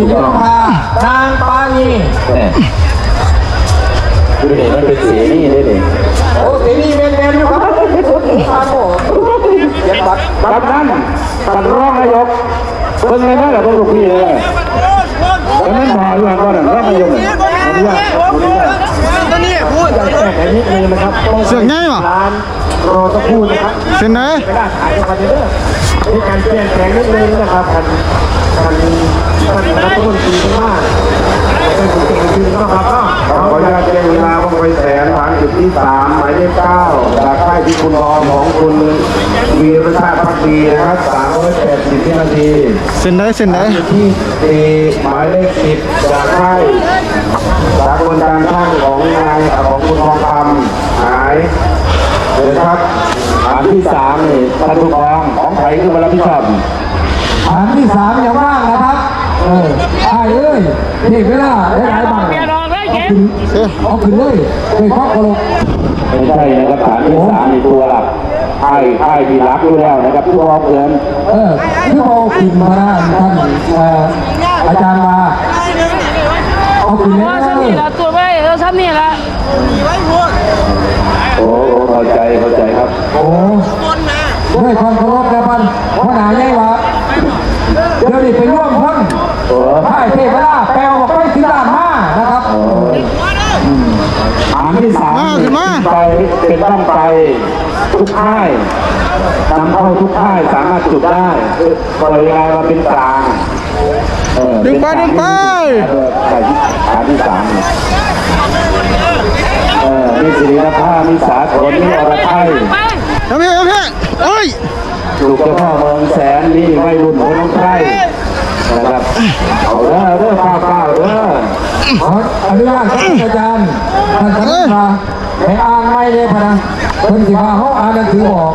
ที่เรียกว่านางปานีเนี่ยดูเด็มันเป็นสีนี่ได้เด็โอ้สีนี่เป็นเป็นอยู่ครับครับผมเย็นบัตรกำนันตัดร้องนายกเป็นไงบ้างล่ะพวกลูกพี่เลยกำนันพออยู่ก่อนนะร้องนายกเนี่ยขออนุญาตขออนุญาตแก้ไขนิดนึงนะครับเสียงง่ายป่ะร้านรอสักครู่นะครับเส้นไหนไม่ได้ขายกันเยอะมีการเปลี่ยนแปลงนิดนึงนะครับท่านท่านท่านรัฐมนตรีมากเป็นผู้เก่งจริงนะครับเนาะขออนุญาตแจ้งเวลาว่าไปแสนฐานจุดที่สามหมายเลขเก้าจากค่ายที่คุณรอของคุณวีรชาติพักดีนะครับสามร้อยแปดสิบวินาทีเส้นไหนเส้นไหนจุดที่สี่หมายเลขสิบจากค่าย อ้ยเด็กเวลาได้หลายบาทเปลี่ยนออกเอาขึ้นเลยเลยครอบครัวไม่ใช่นะครับฐานที่สามในตัวหลักค่ายค่ายที่รักอยู่แล้วนะครับผู้กองเพื่อนเออคือเอาขึ้นมาท่านเอ่ออาจารย์มาเอาขึ้นว่าแล้ซ้ำนี่ละตัวไปเออซ้ำนี่ละโอ้โหเข้าใจเข้าใจครับ โอ้ด้วยความเคารพนะพันพระนาใหญ่วะเดี๋ยวนี้ไปร่วมพันโอ้พ่ายเทพราแปลว่าไปถึงด้านห้านะครับ ฐานที่สามนี่ ไปเป็นต้องไปทุกค่ายนำเข้าทุกค่ายสามารถจุดได้ปล่อยลายมาเป็นกลางเออดึงไปดึงไปเออฐานที่ฐานที่สามนี่เออมีศิริรภาพมีสาขนมีอรไทยไปเอาพี่เอาพี่เอ้ยลูกเจ้าพ่อเมืองแสนนี่ไม่รุ่นหัวน้องไพรนะครับเอาเด้อเด้อข้าวเปล่าเด้อขออนุญาตครับอาจารย์ท่านท่านมา ให้อ่านไม่เลยพะนะเพิ่นสิพาเขาอ่านหนังสือออก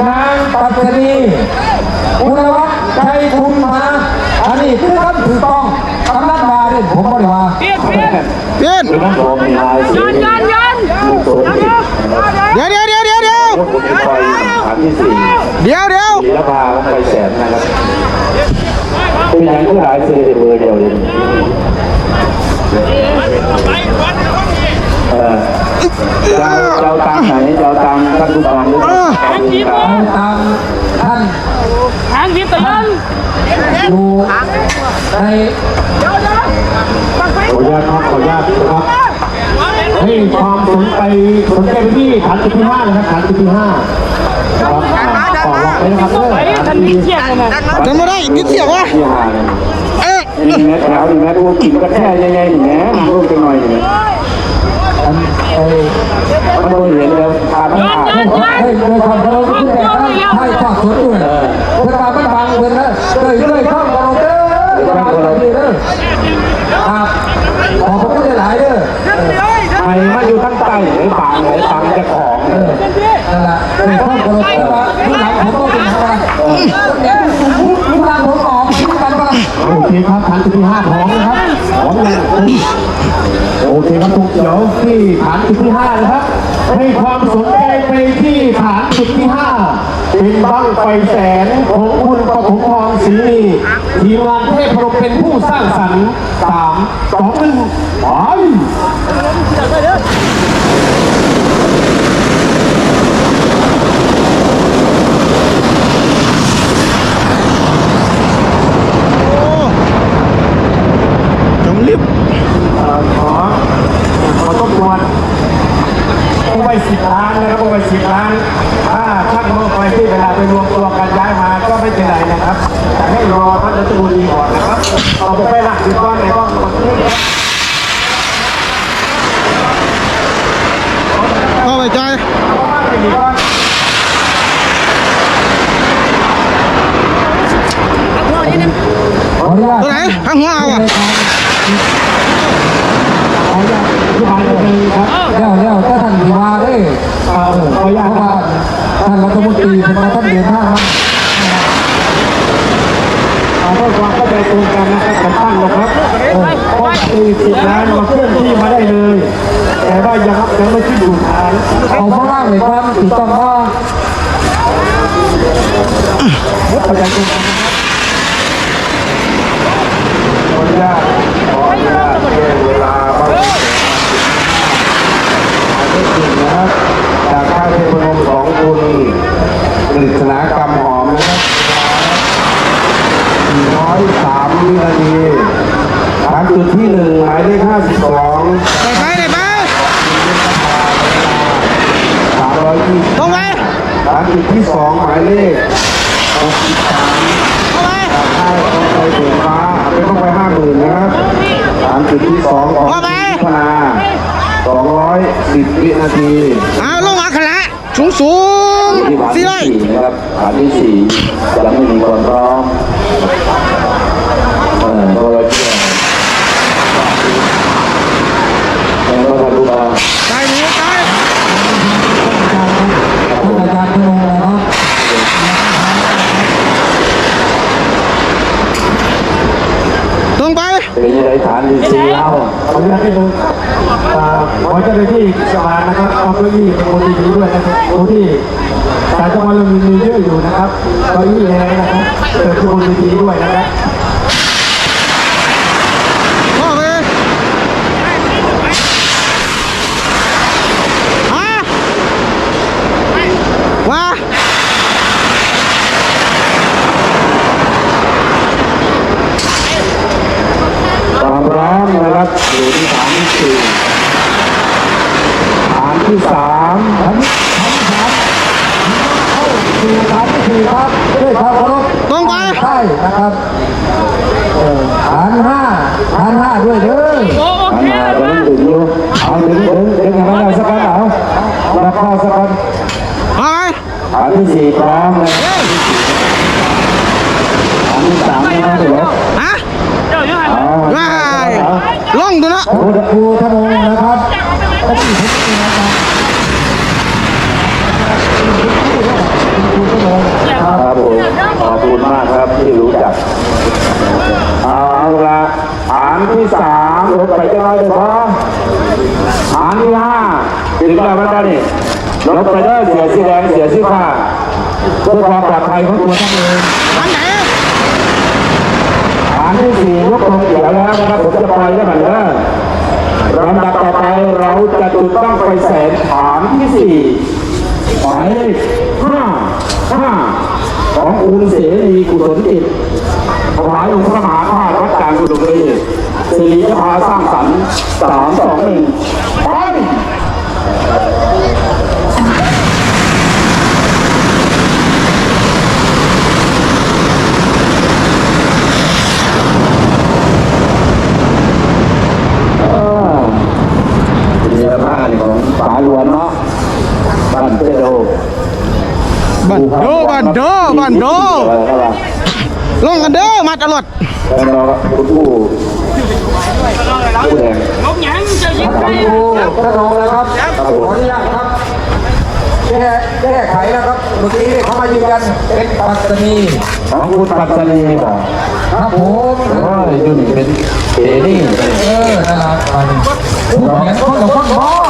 นางปัตตนีคุณวัฒน์ชัยคุณมาอันนี้คือคำถูกต้องกำนันมาเด้ผมบ่ได้ว่าเปลี่ยนเปลี่ยนเปลี่ยนคือน้ำผมมีลายสีย้อนย้อนย้อนมีตัวนี้นะครับเดี๋ยวเดี๋ยวเดี๋ยวเดี๋ยวเดี๋ยวพวกคุณคอยฐานที่สี่เดี๋ยวเดี๋ยวศิริรภาของไปแสนนะครับเป็นอย่างที่หลายสื่อเบอร์เดียวเลย เออเอาเอาตังค์ไหนเอาตังค์ท่านผู้กองหรือจะเอาตังค์เอาตามท่านทางทิศตะยันอยู่ในขออนุญาตขออนุญาตนะครับให้ความสนใจสนใจที่ฐานจุดที่ห้านะครับฐานจุดที่ห้าครับต่อไปนะครับเด้อไปทันทิศเที่ยงกันนะจำไม่ได้นิดเดียววะที่ห้าเนี่ยเอ๊ะนี่แม่แถวนี่แม่พวกกินก็แค่ยังไงนี่แม่รูปเป็นหน่อยนี่อันไอ้ มันโดนเห็นแล้วพามันขาดให้โดยความเคารพที่แต่ท่านให้ข้อสนด้วยเพื่อมาบันบังเพื่อนนะเลยเลยข้อเคารพเด้อข้อเคารพเด้อครับ ฐานจุดที่ห้านะครับ ให้ความสนใจไปที่ฐานจุดที่ห้าเป็นบั้งไฟแสนของคุณปฐมพรศรีนีทีมงานเทพพรมเป็นผู้สร้างสรรค์สามสองหนึ่งไป จงรีบ เอ่อขอขอทบทวนเอาไว้สิบล้านนะครับเอาไว้สิบล้าน ถ้าช่างโน้ไปที่เวลาไปรวมตัวกันย้ายมาก็ไม่เป็นไรนะครับ แต่ให้รอท่านรัฐมนตรีก่อนนะครับเอาไปไปหลักสิบก้อนไหนก้อนก่อนเอาไปใจเอามาไปอีกก้อนขออนุญาตตัวไหนข้างหัวเอาอะ ขออนุญาตอธิบายนิดนึงครับ แล้วแล้วถ้าท่านที่มาได้ เอ่อขออนุญา เพ ต ราะ นะค ว่า รับ ท่านรั ฐมนตรีเป็นท่านเดือนทางมาเอาเพื่อความเข้าใจตรงกันนะครับกับท่านนะครับเออก้อนสี่สิบล้านมาเคลื่อนที่มาได้เลย แต่ว่ายังยังไม่ขึ้นอยู่ฐานเอาข้างล่างเลยครับถูกต้องว่าเข้าใจตรงกันนะครับขออนุญาต ร้อยสามวินาทีฐานจุดที่หนึ่งหมายเลขห้าสิบสอง ได้ไปได้ไป สามร้อยยี่สิบ ตรงไป ฐานจุด ที่สองหมายเลขเข้าไปค่ายกองไฟเสียฟ้าเป็นต้องไปห้าหมื่นนะครับฐานจุดที่สองของพัฒนาสองร้อยสิบวินาทีเอาลงมาขละสูงสูงที่ฐานสี่ร้อยนะครับฐานที่สี่ยังไม่มีคนพร้อมเออก็เลยเชื่อยังก็ทะลุมา ตายหนีตาย ท่านอาจารย์พนงนะครับ ตรงไป เป็นยังไงฐานที่สี่เอา ขออนุญาตให้ดูขอเจ้าหน้าที่สภานะครับเอาเก้าอี้เป็นคนดีๆด้วยนะครับคนที่สายจังหวัดเรามีเยอะอยู่นะครับเก้าอี้แรงนะครับเกิดทุกคนดีด้วยนะครับ เข้าไปฮะว่า ความพร้อมนะครับอยู่ที่ฐานที่สี่ฐานที่สาม ฐานที่ฐาน ทีครับด้วยความเคารพตรงไปใช่นะครับออฐานห้าฐานห้าด้วยเด้อโอฐานเคมาแล้วจะต้องถึงอยู่เอาถึงถึงถึงอย่างนั้นเอาสักกันเอาแล้วก็สักกันไปฐานที่สี่พร้อมเลยฐานที่สามไม่ต้องถึงฮะเจ้าอยู่หันเอาว้ายลงดูนะครูครูธนงนะครับก็ที่ผมนี่นะครับครูธนง ครับผมขอบคุณมากครับที่รู้จัก เอาละฐานที่สามลงไปจะน้อยเลยพอฐานที่ห้าถึงแล้วมันได้นี่ลงไปได้เสียสีแดงเสียสีฟ้าเพื่อความปลอดภัยของตัวท่านเองอันไหนฐานที่สี่ยกลงเขียวแล้วนะครับผมจะปล่อยแล้วเหมือนเดิมลำดับต่อไปเราจะจุดต้องไฟแสนฐานที่สี่หมายเลขห้าห้า ของอุณเสรีกุศลจิตถวายองค์พระมหาธาตุวัดกลางกุฎุรีสิริพาสร้างสรรค์สามสองหนึ่งไป เรือผ้าเนี่ยของฝาหลวนเนาะบ้านเจโด บันโดบันโดบันโด อะไรก็ว่า ล งกันเด้อมาตลอดแล้วเราคุณผู้ผู้แดงบหยังจ้ายิงไปครูธนงนะครับขออนุญาตครับแก้แก้ไขนะครับเมื่อกี้เขามายืนยันเป็นปัตตานีของคุณปัตตานีบอกครับผมว่าอยู่นี่เป็นเอนี่เออนั่นแหละผู้เขียนคนกับคนบ้า